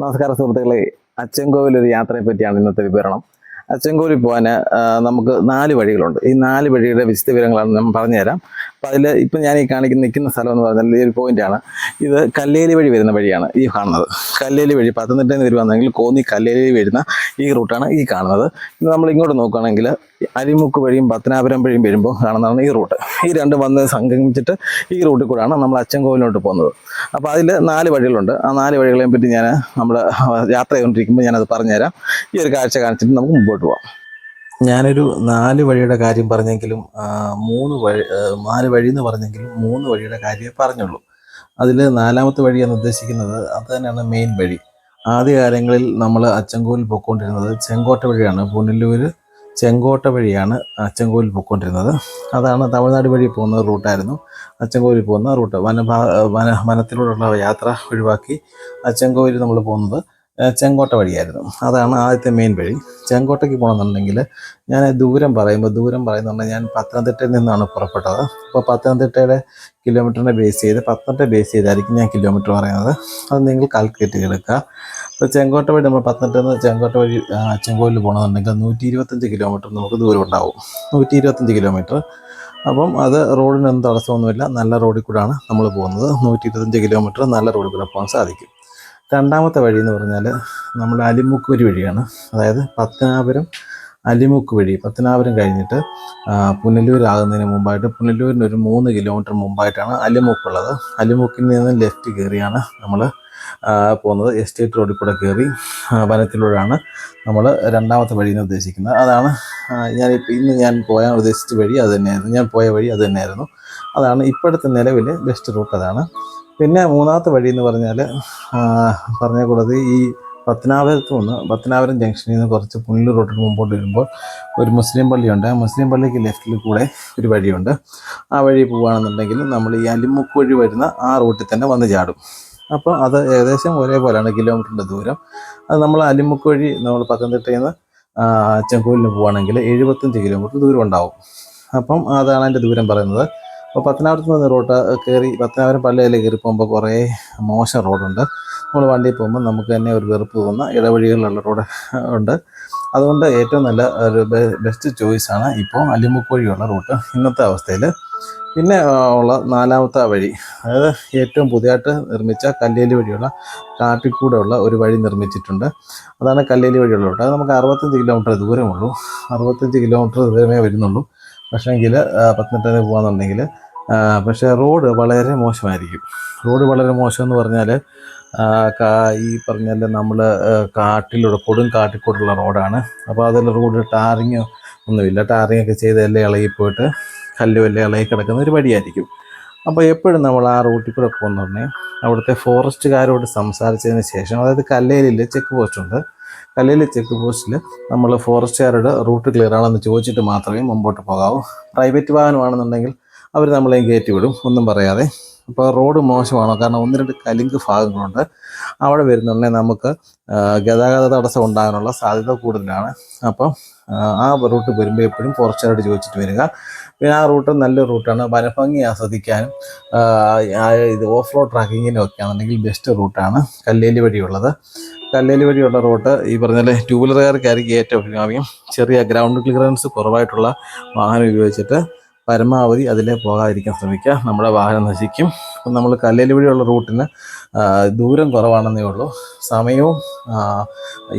നമസ്കാരം സുഹൃത്തുക്കളെ. അച്ചൻകോവിൽ ഒരു യാത്രയെ പറ്റിയാണ് ഇന്നത്തെ വിവരണം. അച്ചൻകോവിൽ പോകാൻ നമുക്ക് നാല് വഴികളുണ്ട്. ഈ നാല് വഴിയുടെ വിശദവിവരങ്ങളാണ് ഞാൻ പറഞ്ഞുതരാം. അപ്പം അതിൽ ഇപ്പം ഞാൻ ഈ കാണിക്കുന്ന നിൽക്കുന്ന സ്ഥലം എന്ന് പറഞ്ഞാൽ ഈ ഒരു പോയിന്റാണ് ഇത് കല്ലേലി വഴി വരുന്ന വഴിയാണ് ഈ കാണുന്നത്. കല്ലേലി വഴി പത്തനംതിട്ടയിൽ നിന്ന് വരുവാണെങ്കിൽ കോന്നി കല്ലേലി വരുന്ന ഈ റൂട്ടാണ് ഈ കാണുന്നത്. നമ്മൾ ഇങ്ങോട്ട് നോക്കുകയാണെങ്കിൽ അരിമുക്ക് വഴിയും പത്തനാപുരം വഴിയും വരുമ്പോൾ കാണുന്നതാണ് ഈ റൂട്ട്. ഈ രണ്ട് വന്ന് സംഗമിച്ചിട്ട് ഈ റൂട്ടിൽ കൂടെയാണ് നമ്മൾ അച്ചൻകോവിലോട്ട് പോകുന്നത്. അപ്പോൾ അതിൽ നാല് വഴികളുണ്ട്. ആ നാല് വഴികളെയും പറ്റി ഞാൻ നമ്മൾ യാത്ര ചെയ്തുകൊണ്ടിരിക്കുമ്പോൾ ഞാനത് പറഞ്ഞുതരാം. ഈ ഒരു കാഴ്ച കാണിച്ചിട്ട് നമുക്ക് മുമ്പോട്ട് പോകാം ഞാനൊരു നാല് വഴിയുടെ കാര്യം പറഞ്ഞെങ്കിലും മൂന്ന് വഴി നാല് വഴി എന്ന് പറഞ്ഞെങ്കിലും മൂന്ന് വഴിയുടെ കാര്യമേ പറഞ്ഞുള്ളൂ. അതിൽ നാലാമത്തെ വഴി എന്ന് ഉദ്ദേശിക്കുന്നത് അത് തന്നെയാണ് മെയിൻ വഴി. ആദ്യകാലങ്ങളിൽ നമ്മൾ അച്ചൻകോവിൽ പോയിക്കൊണ്ടിരുന്നത് ചെങ്കോട്ട വഴിയാണ്. പുനലൂർ ചെങ്കോട്ട വഴിയാണ് അച്ചൻകോവിൽ പോയിക്കൊണ്ടിരുന്നത്. അതാണ് തമിഴ്നാട് വഴി പോകുന്ന റൂട്ടായിരുന്നു. അച്ചൻകോവിൽ പോകുന്ന റൂട്ട്. വനഭാ വന വനത്തിലൂടെയുള്ള യാത്ര ഒഴിവാക്കി അച്ചൻകോവിൽ നമ്മൾ പോകുന്നത് ചെങ്കോട്ട വഴിയായിരുന്നു. അതാണ് ആദ്യത്തെ മെയിൻ വഴി. ചെങ്കോട്ടയ്ക്ക് പോകണമെന്നുണ്ടെങ്കിൽ ഞാൻ ദൂരം പറയുമ്പോൾ ദൂരം പറയുന്നുണ്ടെങ്കിൽ ഞാൻ പത്തനംതിട്ടയിൽ നിന്നാണ് പുറപ്പെട്ടത്. അപ്പോൾ പത്തനംതിട്ടയുടെ കിലോമീറ്ററിനെ ബേസ് ചെയ്ത് പത്തനംതിട്ട ബേസ് ചെയ്തായിരിക്കും ഞാൻ കിലോമീറ്റർ പറയുന്നത്. അത് നിങ്ങൾ കാൽക്കുലേറ്റ് ചെയ്തെടുക്കുക. ചെങ്കോട്ട വഴി നമ്മൾ പത്തനംതിട്ടയിൽ നിന്ന് ചെങ്കോട്ട വഴി ചെങ്കോലിൽ പോകണമെന്നുണ്ടെങ്കിൽ നൂറ്റി ഇരുപത്തഞ്ച് കിലോമീറ്റർ നമുക്ക് ദൂരം ഉണ്ടാവും. നൂറ്റി ഇരുപത്തഞ്ച് കിലോമീറ്റർ. അപ്പം അത് റോഡിനൊന്നും തടസ്സമൊന്നുമില്ല. നല്ല റോഡിൽ കൂടെയാണ് നമ്മൾ പോകുന്നത്. നൂറ്റി ഇരുപത്തഞ്ച് കിലോമീറ്റർ നല്ല റോഡിൽ കൂടെ പോകാൻ സാധിക്കും. രണ്ടാമത്തെ വഴി എന്ന് പറഞ്ഞാൽ നമ്മൾ അലിമുക്കൂരി വഴിയാണ്. അതായത് പത്തനാപുരം അലിമുക്ക് വഴി. പത്തനാപുരം കഴിഞ്ഞിട്ട് പുനലൂരാകുന്നതിന് മുമ്പായിട്ട് പുനലൂരിന് ഒരു മൂന്ന് കിലോമീറ്റർ മുമ്പായിട്ടാണ് അലിമുക്കുള്ളത്. അലിമുക്കിൽ നിന്ന് ലെഫ്റ്റ് കയറിയാണ് നമ്മൾ പോകുന്നത് എസ്റ്റേറ്റ് റോഡിൽ കൂടെ കയറി വനത്തിലൂടെയാണ് നമ്മൾ രണ്ടാമത്തെ വഴി എന്ന് ഉദ്ദേശിക്കുന്നത്. അതാണ് ഞാൻ ഇപ്പം ഇന്ന് ഞാൻ പോയാൻ ഉദ്ദേശിച്ച വഴി അത് തന്നെയായിരുന്നു. ഞാൻ പോയ വഴി അത് തന്നെയായിരുന്നു. അതാണ് ഇപ്പോഴത്തെ നിലവിൽ ബെസ്റ്റ് റൂട്ട് അതാണ്. പിന്നെ മൂന്നാമത്തെ വഴി എന്ന് പറഞ്ഞാൽ പറഞ്ഞ കൂടാതെ ഈ പത്തനാപുരത്ത് നിന്ന് പത്തനാപുരം ജംഗ്ഷനിൽ നിന്ന് കുറച്ച് പുനലൂർ റോഡിന് മുമ്പോട്ട് വരുമ്പോൾ ഒരു മുസ്ലിം പള്ളിയുണ്ട്. ആ മുസ്ലിം പള്ളിക്ക് ലെഫ്റ്റിൽ കൂടെ ഒരു വഴിയുണ്ട്. ആ വഴി പോവുകയാണെന്നുണ്ടെങ്കിൽ നമ്മൾ ഈ അലിമുക്ക് വഴി വരുന്ന ആ റൂട്ടിൽ തന്നെ വന്ന് ചാടും. അപ്പോൾ അത് ഏകദേശം ഒരേപോലെയാണ് കിലോമീറ്ററിന്റെ ദൂരം. അത് നമ്മൾ അലിമുക്ക് വഴി നമ്മൾ പത്തനംതിട്ടയിൽ നിന്ന് ചെങ്കോലിന് പോവുകയാണെങ്കിൽ എഴുപത്തഞ്ച് കിലോമീറ്റർ ദൂരം ഉണ്ടാവും. അപ്പം അതാണ് അതിന്റെ ദൂരം പറയുന്നത്. അപ്പോൾ പത്തനാപുരത്ത് നിന്ന് റോട്ട് കയറി പത്തനാപുരം പള്ളിയിൽ കയറി പോകുമ്പോൾ കുറേ മോശം റോഡുണ്ട്. നമ്മൾ വണ്ടിയിൽ പോകുമ്പോൾ നമുക്ക് തന്നെ ഒരു വെറുപ്പ് തോന്നുന്ന ഇടവഴികളിലുള്ള റോഡ് ഉണ്ട്. അതുകൊണ്ട് ഏറ്റവും നല്ല ഒരു ബെസ്റ്റ് ചോയ്സാണ് ഇപ്പോൾ അലിമുക്ക് വഴിയുള്ള റൂട്ട്. ഇന്നത്തെ അവസ്ഥയിൽ പിന്നെ ഉള്ള നാലാമത്തെ വഴി. അതായത് ഏറ്റവും പുതിയതായിട്ട് നിർമ്മിച്ച കല്ലേലി വഴിയുള്ള കാട്ടിക്കൂടെയുള്ള ഒരു വഴി നിർമ്മിച്ചിട്ടുണ്ട്. അതാണ് കല്ലേലി വഴിയുള്ള അത് നമുക്ക് അറുപത്തഞ്ച് കിലോമീറ്റർ ദൂരമുള്ളൂ. അറുപത്തഞ്ച് കിലോമീറ്റർ ദൂരമേ വരുന്നുള്ളൂ. പക്ഷേങ്കിൽ പത്തനംതിട്ടയിൽ പോകാന്നുണ്ടെങ്കിൽ പക്ഷേ റോഡ് വളരെ മോശമായിരിക്കും. റോഡ് വളരെ മോശം എന്ന് പറഞ്ഞാൽ ഈ പറഞ്ഞാൽ നമ്മൾ കാട്ടിലൂടെ കൊടും കാട്ടിക്കൂടുള്ള റോഡാണ്. അപ്പോൾ അതിൽ റോഡ് ടാറിങ് ഒന്നുമില്ല. ടാറിങ് ഒക്കെ ചെയ്ത് എല്ലാം ഇളകിപ്പോയിട്ട് കല്ലും എല്ലാം ഇളകി കിടക്കുന്ന ഒരു വഴിയായിരിക്കും അപ്പോൾ എപ്പോഴും നമ്മൾ ആ റൂട്ടിൽ കൂടെ പോകുന്നുണ്ടെങ്കിൽ അവിടുത്തെ ഫോറസ്റ്റുകാരോട് സംസാരിച്ചതിന് ശേഷം അതായത് കല്ലേലിൽ ചെക്ക് പോസ്റ്റ് ഉണ്ട്. കല്ലേലി ചെക്ക് പോസ്റ്റിൽ നമ്മൾ ഫോറസ്റ്റുകാരുടെ റൂട്ട് ക്ലിയർ ആണെന്ന് ചോദിച്ചിട്ട് മാത്രമേ മുമ്പോട്ട് പോകാവൂ. പ്രൈവറ്റ് വാഹനമാണെന്നുണ്ടെങ്കിൽ അവർ നമ്മളെയും കയറ്റി വിടും ഒന്നും പറയാതെ. അപ്പോൾ റോഡ് മോശമാണ്? കാരണം ഒന്ന് രണ്ട് കലിങ്ക് ഭാഗങ്ങളുണ്ട്. അവിടെ വരുന്നുണ്ടെങ്കിൽ നമുക്ക് ഗതാഗത തടസ്സം ഉണ്ടാകാനുള്ള സാധ്യത കൂടുതലാണ്. അപ്പം ആ, റൂട്ട് വരുമ്പോൾ എപ്പോഴും ഫോറസ്റ്റുകാരോട് ചോദിച്ചിട്ട് വരിക. പിന്നെ ആ റൂട്ട് നല്ല റൂട്ടാണ്. വനഭംഗി ആസ്വദിക്കാനും ഇത് ഓഫ് റോഡ് ട്രാക്കിങ്ങിനും ഒക്കെ ആണെന്നുണ്ടെങ്കിൽ ബെസ്റ്റ് റൂട്ടാണ് കല്ലേലി വഴിയുള്ളത്. കല്ലേലി വഴിയുള്ള റൂട്ട് ഈ പറഞ്ഞ ടൂ വീലറുകാർക്കായിരിക്കും ഏറ്റവും അഭികാമ്യം ചെറിയ ഗ്രൗണ്ട് ക്ലിയറൻസ് കുറവായിട്ടുള്ള വാഹനം ഉപയോഗിച്ചിട്ട് പരമാവധി അതിലേ പോകാതിരിക്കാൻ ശ്രമിക്കുക. നമ്മുടെ വാഹനം നശിക്കും. അപ്പം നമ്മൾ കല്ലേലി വഴിയുള്ള റൂട്ടിന് ദൂരം കുറവാണെന്നേ ഉള്ളൂ. സമയവും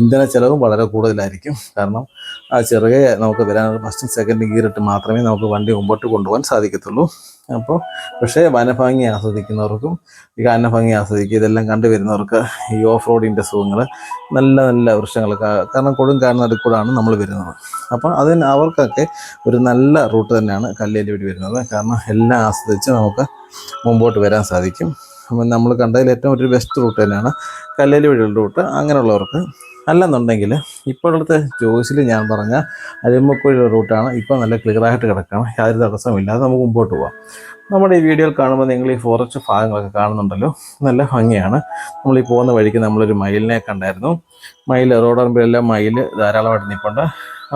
ഇന്ധന ചെലവും വളരെ കൂടുതലായിരിക്കും. കാരണം ചെറുകെ നമുക്ക് വരാൻ ഫസ്റ്റ് സെക്കൻഡ് ഗിയറിട്ട് മാത്രമേ നമുക്ക് വണ്ടി മുമ്പോട്ട് കൊണ്ടുപോകാൻ സാധിക്കത്തുള്ളൂ. അപ്പോൾ പക്ഷേ വനഭംഗി ആസ്വദിക്കുന്നവർക്കും ഈ കാനഭംഗി ആസ്വദിക്കുക ഇതെല്ലാം കണ്ടുവരുന്നവർക്ക് ഈ ഓഫ് റോഡിന്റെ സുഖങ്ങൾ നല്ല നല്ല വൃക്ഷങ്ങൾ കാരണം കൊടും കാരണം നടുക്കൂടാണ് നമ്മൾ വരുന്നത്. അപ്പോൾ അതിന് അവർക്കൊക്കെ ഒരു നല്ല റൂട്ട് തന്നെയാണ് കല്ലേലി വഴി വരുന്നത്. കാരണം എല്ലാം ആസ്വദിച്ച് നമുക്ക് മുമ്പോട്ട് വരാൻ സാധിക്കും. അപ്പം നമ്മൾ കണ്ടതിൽ ഏറ്റവും ഒരു ബെസ്റ്റ് റൂട്ട് തന്നെയാണ് കല്ലേലി വഴിയുള്ള റൂട്ട് അങ്ങനെയുള്ളവർക്ക് അല്ലെന്നുണ്ടെങ്കിൽ ഇപ്പോഴത്തെ ചോയ്സിൽ ഞാൻ പറഞ്ഞ അരിമ്പക്കുഴിയുള്ള റൂട്ടാണ് ഇപ്പോൾ നല്ല ക്ലിയറായിട്ട് കിടക്കണം യാതൊരു തടസ്സമില്ലാതെ നമുക്ക് മുമ്പോട്ട് പോകാം നമ്മുടെ ഈ വീഡിയോയിൽ കാണുമ്പോൾ നിങ്ങൾ ഈ ഫോറസ്റ്റ് ഭാഗങ്ങളൊക്കെ കാണുന്നുണ്ടല്ലോ. നല്ല ഭംഗിയാണ്. നമ്മൾ ഈ പോകുന്ന വഴിക്ക് നമ്മളൊരു മയിലിനെ കണ്ടായിരുന്നു. മയിൽ റോഡറുമ്പിലെല്ലാം മയിൽ ധാരാളമായിട്ട് നിൽപ്പുണ്ട്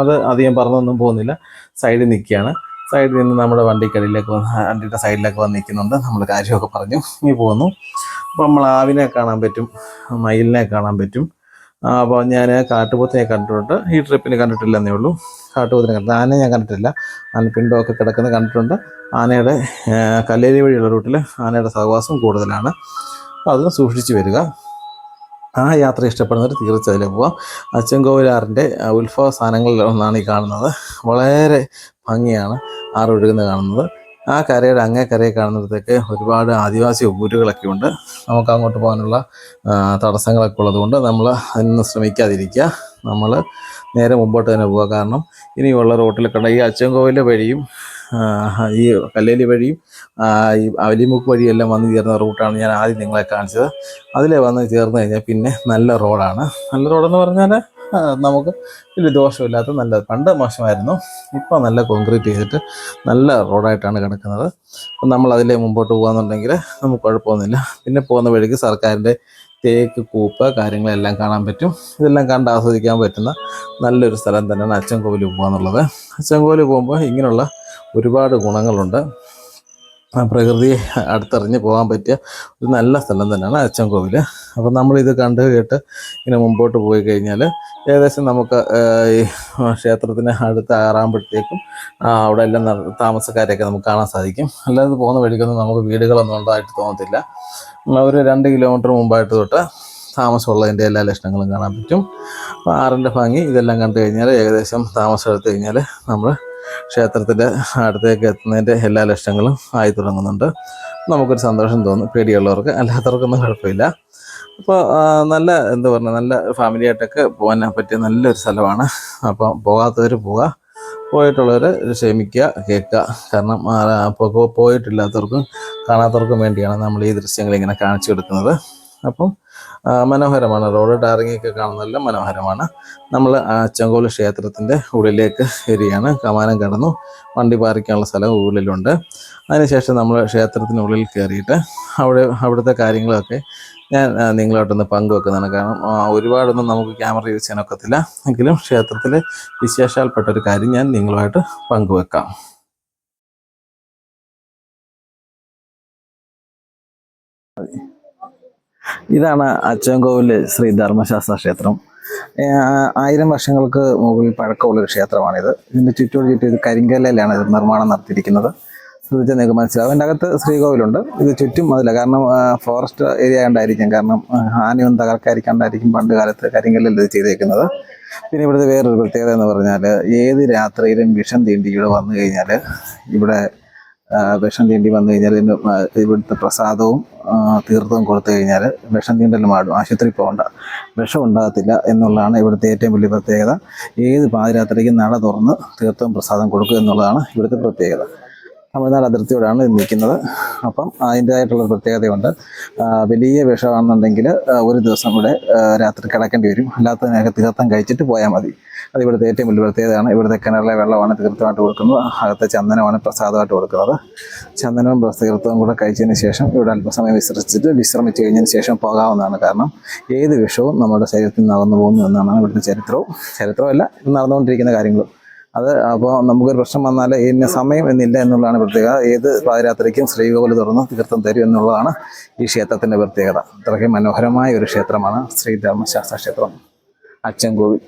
അത് അധികം പറഞ്ഞൊന്നും പോകുന്നില്ല. സൈഡിൽ നിൽക്കുകയാണ്. സൈഡിൽ നിന്ന് നമ്മുടെ വണ്ടിക്കടിയിലേക്ക് വന്ന് വണ്ടിയുടെ സൈഡിലേക്ക് വന്ന് നിൽക്കുന്നുണ്ട്. നമ്മൾ കാര്യമൊക്കെ പറഞ്ഞു. ഇനി പോകുന്നു അപ്പോൾ നമ്മൾ ആവിനെ കാണാൻ പറ്റും മയിലിനെ കാണാൻ പറ്റും. അപ്പോൾ ഞാൻ കാട്ടുപോത്തിനെ കണ്ടിട്ടുണ്ട്. ഈ ട്രിപ്പിന് കണ്ടിട്ടില്ലെന്നേ ഉള്ളൂ. കാട്ടുപോത്തിനെ കണ്ടിട്ട് ആനയെ ഞാൻ കണ്ടിട്ടില്ല. ആന പിണ്ടമൊക്കെ കിടക്കുന്നത് കണ്ടിട്ടുണ്ട്. ആനയുടെ കല്ലേരി വഴിയുള്ള റൂട്ടിൽ ആനയുടെ സഹവാസം കൂടുതലാണ്. അപ്പോൾ അത് സൂക്ഷിച്ച് വരിക. ആ യാത്ര ഇഷ്ടപ്പെടുന്നവർ തീർച്ചയായും അതിൽ പോവാം. അച്ചൻകോവിലാറിന്റെ ഉത്ഭവ സ്ഥാനങ്ങളിൽ ഒന്നാണ് ഈ കാണുന്നത്. വളരെ ഭംഗിയാണ്. ആറ് ഒഴുകുന്നത് കാണുന്നത്. ആ കരയുടെ അങ്ങേ കരയെ കാണുന്നിടത്തേക്ക് ഒരുപാട് ആദിവാസി ഊരുകളൊക്കെ ഉണ്ട്. നമുക്ക് അങ്ങോട്ട് പോകാനുള്ള തടസ്സങ്ങളൊക്കെ ഉള്ളതുകൊണ്ട് നമ്മൾ അതിനൊന്നും ശ്രമിക്കാതിരിക്കുക. നമ്മൾ നേരെ മുമ്പോട്ട് തന്നെ പോവുക. കാരണം ഇനിയുള്ള റോട്ടിൽ കണ്ട ഈ അച്ചൻകോവിലെ വഴിയും ഈ കല്ലേലി വഴിയും ഈ അവലിമുക്ക് വഴിയെല്ലാം വന്ന് ചേർന്ന റൂട്ടാണ് ഞാൻ ആദ്യം നിങ്ങളെ കാണിച്ചത്. അതിലെ വന്ന് ചേർന്ന് കഴിഞ്ഞാൽ പിന്നെ നല്ല റോഡാണ്. നല്ല റോഡെന്ന് പറഞ്ഞാൽ നമുക്ക് വലിയ ദോഷമില്ലാത്ത നല്ല പണ്ട് മോശമായിരുന്നു. ഇപ്പോൾ നല്ല കോൺക്രീറ്റ് ചെയ്തിട്ട് നല്ല റോഡായിട്ടാണ് കിടക്കുന്നത്. അപ്പം നമ്മൾ അതിലേ മുമ്പോട്ട് പോകാന്നുണ്ടെങ്കിൽ നമുക്ക് കുഴപ്പമൊന്നുമില്ല. പിന്നെ പോകുന്ന വഴിക്ക് സർക്കാരിന്റെ തേക്ക് കൂപ്പ് കാര്യങ്ങളെല്ലാം കാണാൻ പറ്റും. ഇതെല്ലാം കണ്ട് ആസ്വദിക്കാൻ പറ്റുന്ന നല്ലൊരു സ്ഥലം തന്നെയാണ് അച്ചൻകോവിൽ പോകുക അച്ചൻകോവിൽ പോകുമ്പോൾ ഇങ്ങനെയുള്ള ഒരുപാട് ഗുണങ്ങളുണ്ട്. പ്രകൃതിയെ അടുത്തറിഞ്ഞ് പോകാൻ പറ്റിയ ഒരു നല്ല സ്ഥലം തന്നെയാണ് അച്ചൻകോവിൽ അപ്പം ഇത് കണ്ട് കേട്ട് ഇങ്ങനെ മുമ്പോട്ട് പോയി കഴിഞ്ഞാൽ ഏകദേശം നമുക്ക് ഈ ക്ഷേത്രത്തിന് അടുത്ത് ആറാകുമ്പോഴത്തേക്കും അവിടെ എല്ലാം താമസക്കാരെയൊക്കെ നമുക്ക് കാണാൻ സാധിക്കും. അല്ലാതെ പോകുന്ന വഴിക്കൊന്നും നമുക്ക് വീടുകളൊന്നും ഉണ്ടായിട്ട് തോന്നത്തില്ല. ഒരു രണ്ട് കിലോമീറ്റർ മുമ്പായിട്ട് തൊട്ട് താമസമുള്ളതിന്റെ എല്ലാ ലക്ഷണങ്ങളും കാണാൻ പറ്റും. അപ്പോൾ ആറിന്റെ ഭംഗി ഇതെല്ലാം കണ്ടു കഴിഞ്ഞാൽ ഏകദേശം താമസം എടുത്തു കഴിഞ്ഞാൽ നമ്മൾ ക്ഷേത്രത്തിന്റെ അടുത്തേക്ക് എത്തുന്നതിന്റെ എല്ലാ ലക്ഷണങ്ങളും ആയി തുടങ്ങുന്നുണ്ട്. നമുക്കൊരു സന്തോഷം തോന്നും പേടിയുള്ളവർക്ക് അല്ലാത്തവർക്കൊന്നും കുഴപ്പമില്ല. അപ്പോൾ നല്ല എന്താ പറയുക നല്ല ഫാമിലി ആയിട്ടൊക്കെ പോകാൻ പറ്റിയ നല്ലൊരു സ്ഥലമാണ്. അപ്പോൾ പോകാത്തവർ പോവുക പോയിട്ടുള്ളവർ ക്ഷമിക്കുക കേൾക്കുക. കാരണം അപ്പോൾ പോയിട്ടില്ലാത്തവർക്കും കാണാത്തവർക്കും വേണ്ടിയാണ് നമ്മൾ ഈ ദൃശ്യങ്ങൾ ഇങ്ങനെ കാണിച്ചു കൊടുക്കുന്നത്. അപ്പം മനോഹരമാണ്. റോഡ് ടാറിങ്ങൊക്കെ കാണുന്നതെല്ലാം മനോഹരമാണ്. നമ്മൾ അച്ചങ്കോൽ ക്ഷേത്രത്തിന്റെ ഉള്ളിലേക്ക് ഏരിയാണ് കമാനം കടന്നു. വണ്ടി പാർക്കാനുള്ള സ്ഥലം ഉള്ളിലുണ്ട്. അതിനുശേഷം നമ്മൾ ക്ഷേത്രത്തിനുള്ളിൽ കയറിയിട്ട് അവിടെ അവിടുത്തെ കാര്യങ്ങളൊക്കെ ഞാൻ നിങ്ങളോട്ടൊന്ന് പങ്കുവെക്കുന്നതാണ്. കാരണം ഒരുപാടൊന്നും നമുക്ക് ക്യാമറ യൂസ് ചെയ്യാനൊക്കത്തില്ല എങ്കിലും ക്ഷേത്രത്തിൽ വിശേഷാൽപ്പെട്ട ഒരു കാര്യം ഞാൻ നിങ്ങളുമായിട്ട് പങ്കുവെക്കാം. ഇതാണ് അച്ചൻകോവിൽ ശ്രീ ധർമ്മശാസ്ത്ര ക്ഷേത്രം. ആയിരം വർഷങ്ങൾക്ക് മുകളിൽ പഴക്കമുള്ളൊരു ക്ഷേത്രമാണിത്. ഇതിന്റെ ചുറ്റോട് ചുറ്റും ഇത് കരിങ്കല്ലിലാണ് ഇത് നിർമ്മാണം നടത്തിയിരിക്കുന്നത്. ശ്രദ്ധിച്ചാൽ നിങ്ങൾക്ക് മനസ്സിലാവും. അതിന്റെ അകത്ത് ശ്രീകോവിലുണ്ട്. ഇത് ചുറ്റും അതില്ല. കാരണം ഫോറസ്റ്റ് ഏരിയ കണ്ടായിരിക്കും കാരണം ഹാനിയും തകർക്കായിരിക്കാണ്ടായിരിക്കും പണ്ട് കാലത്ത് കരിങ്കല്ലിൽ ഇത് ചെയ്തേക്കുന്നത്. പിന്നെ ഇവിടുത്തെ വേറൊരു പ്രത്യേകത എന്ന് പറഞ്ഞാൽ ഏത് രാത്രിയിലും വിഷം തീണ്ടി ഇവിടെ വന്നു കഴിഞ്ഞാൽ ഇവിടെ വിഷം തീണ്ടി വന്നു കഴിഞ്ഞാൽ ഇവിടുത്തെ പ്രസാദവും തീർത്ഥവും കൊടുത്തു കഴിഞ്ഞാൽ വിഷം തീണ്ടൽ മാടും. ആശുപത്രി പോകണ്ട. വിഷം ഉണ്ടാകത്തില്ല എന്നുള്ളതാണ് ഇവിടുത്തെ ഏറ്റവും വലിയ പ്രത്യേകത. ഏത് പാതിരാത്രിക്കും നട തുറന്ന് തീർത്ഥവും പ്രസാദം കൊടുക്കുക എന്നുള്ളതാണ് ഇവിടുത്തെ പ്രത്യേകത. തമിഴ്നാട് അതിർത്തിയോടാണ് നിൽക്കുന്നത്. അപ്പം അതിന്റേതായിട്ടുള്ള പ്രത്യേകതയുണ്ട്. വലിയ വിഷമാണെന്നുണ്ടെങ്കിൽ ഒരു ദിവസം ഇവിടെ രാത്രി കിടക്കേണ്ടി വരും. അല്ലാത്തതിനൊക്കെ തീർത്ഥം കഴിച്ചിട്ട് പോയാൽ മതി. അത് ഇവിടുത്തെ ഏറ്റവും വലിയ പ്രത്യേകതയാണ്. ഇവിടുത്തെ കിണറിലെ വെള്ളമാണ് തീർത്ഥമായിട്ട് കൊടുക്കുന്നത്. അകത്തെ ചന്ദനമാണ് പ്രസാദമായിട്ട് കൊടുക്കുന്നത്. ചന്ദനവും തീർത്ഥവും കൂടെ കഴിച്ചതിന് ശേഷം ഇവിടെ അല്പസമയം വിശ്രമിച്ചിട്ട് വിശ്രമിച്ച് കഴിഞ്ഞതിന് ശേഷം പോകാവുന്നതാണ് കാരണം ഏത് വിഷവും നമ്മുടെ ശരീരത്തിൽ നടന്നു പോകുന്നു എന്നാണ് ഇവിടുത്തെ ചരിത്രവും. ചരിത്രമല്ല നടന്നുകൊണ്ടിരിക്കുന്ന കാര്യങ്ങളും. അത് അപ്പോൾ നമുക്കൊരു പ്രശ്നം വന്നാൽ ഇന്ന സമയം എന്നില്ല എന്നുള്ളതാണ് പ്രത്യേകത. ഏത് പാതിരാത്രിക്കും ശ്രീകോവിൽ തുറന്ന് തീർത്ഥം തരും എന്നുള്ളതാണ് ഈ ക്ഷേത്രത്തിന്റെ പ്രത്യേകത. അത്രയ്ക്ക് മനോഹരമായ ഒരു ക്ഷേത്രമാണ് ശ്രീധർമ്മശാസ്ത്ര ക്ഷേത്രം. അച്ചൻകോവിൽ.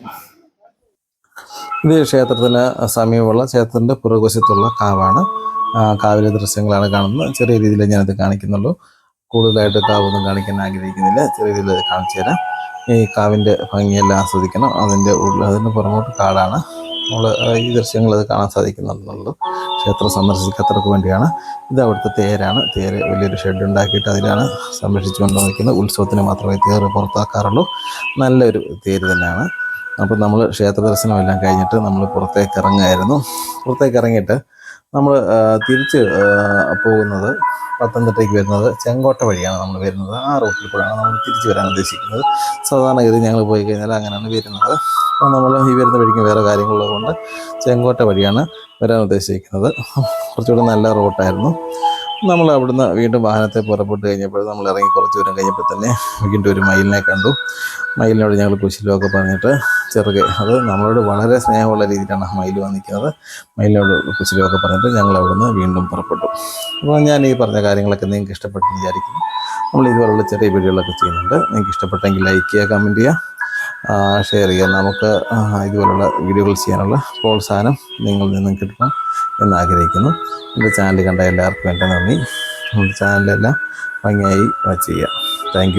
ഇത് ക്ഷേത്രത്തിന് സമീപമുള്ള ക്ഷേത്രത്തിന്റെ പുറകുവശത്തുള്ള കാവാണ്. കാവിലെ ദൃശ്യങ്ങളാണ് കാണുന്നത്. ചെറിയ രീതിയിൽ ഞാനത് കാണിക്കുന്നുള്ളൂ. കൂടുതലായിട്ട് കാവൊന്നും കാണിക്കാൻ ആഗ്രഹിക്കുന്നില്ല. ചെറിയ രീതിയിൽ കാണിച്ചു തരാം. ഈ കാവിന്റെ ഭംഗിയെല്ലാം ആസ്വദിക്കണം. അതിന്റെ ഉള്ളിൽ അതിന്റെ പുറമോട്ട് കാടാണ്. നമ്മൾ ഈ ദൃശ്യങ്ങൾ കാണാൻ സാധിക്കുന്നുണ്ടെന്നുള്ളത് ക്ഷേത്രം സന്ദർശിക്കാത്തവർക്ക് വേണ്ടിയാണ്. ഇത് അവിടുത്തെ തേരാണ്. തേര് വലിയൊരു ഷെഡ് ഉണ്ടാക്കിയിട്ട് അതിലാണ് സംരക്ഷിച്ചു നിൽക്കുന്നത് ഉത്സവത്തിന് മാത്രമേ തേര് പുറത്താക്കാറുള്ളൂ. നല്ലൊരു തേര് തന്നെയാണ്. അപ്പോൾ നമ്മൾ ക്ഷേത്ര ദർശനമെല്ലാം കഴിഞ്ഞിട്ട് നമ്മൾ പുറത്തേക്ക് ഇറങ്ങായിരുന്നു. പുറത്തേക്ക് ഇറങ്ങിയിട്ട് നമ്മൾ തിരിച്ച് പോകുന്നത് പത്തനംതിട്ടയ്ക്ക് വരുന്നത് ചെങ്കോട്ട വഴിയാണ് നമ്മൾ വരുന്നത്. ആ റൂട്ടിൽ കൂടെയാണ് നമ്മൾ തിരിച്ച് വരാൻ ഉദ്ദേശിക്കുന്നത്. സാധാരണഗതി ഞങ്ങൾ പോയി കഴിഞ്ഞാൽ അങ്ങനെയാണ് വരുന്നത്. അപ്പോൾ നമ്മൾ ഈ വരുന്ന വഴിക്ക് വേറെ കാര്യങ്ങളുള്ളതുകൊണ്ട് ചെങ്കോട്ട വഴിയാണ് വരാൻ ഉദ്ദേശിക്കുന്നത്. കുറച്ചുകൂടെ നല്ല റൂട്ടായിരുന്നു നമ്മൾ അവിടുന്ന് വീണ്ടും വാഹനത്തെ പുറപ്പെട്ട് കഴിഞ്ഞപ്പോൾ നമ്മൾ ഇറങ്ങി കുറച്ച് ദൂരം കഴിഞ്ഞപ്പോൾ തന്നെ വീണ്ടും ഒരു മയിലിനെ കണ്ടു. മയിലിനോട് ഞങ്ങൾ കുശലമൊക്കെ പറഞ്ഞിട്ട് ചെറുകെ അത് നമ്മളോട് വളരെ സ്നേഹമുള്ള രീതിയിലാണ് മയിൽ വന്നിരിക്കുന്നത്. മയിലിനോട് കുശലമൊക്കെ പറഞ്ഞിട്ട് ഞങ്ങൾ അവിടുന്ന് വീണ്ടും പുറപ്പെട്ടു. അപ്പോൾ ഞാൻ ഈ പറഞ്ഞ കാര്യങ്ങളൊക്കെ നിങ്ങൾക്ക് ഇഷ്ടപ്പെട്ടെന്ന് വിചാരിക്കുന്നു. നമ്മൾ ഇതുപോലുള്ള ചെറിയ വീഡിയോകളൊക്കെ ചെയ്യുന്നുണ്ട്. നിങ്ങൾക്ക് ഇഷ്ടപ്പെട്ടെങ്കിൽ ലൈക്ക് ചെയ്യുക കമന്റ് ചെയ്യുക. ഷെയർ ചെയ്യാം നമുക്ക് ഇതുപോലുള്ള വീഡിയോകൾ ചെയ്യാനുള്ള പ്രോത്സാഹനം നിങ്ങളിൽ നിന്നും കിട്ടണം എന്നാഗ്രഹിക്കുന്നു എന്റെ ചാനൽ കണ്ട എല്ലാവർക്കും എന്റെ നന്ദി. ചാനലെല്ലാം ഭംഗിയായി ചെയ്യുക താങ്ക്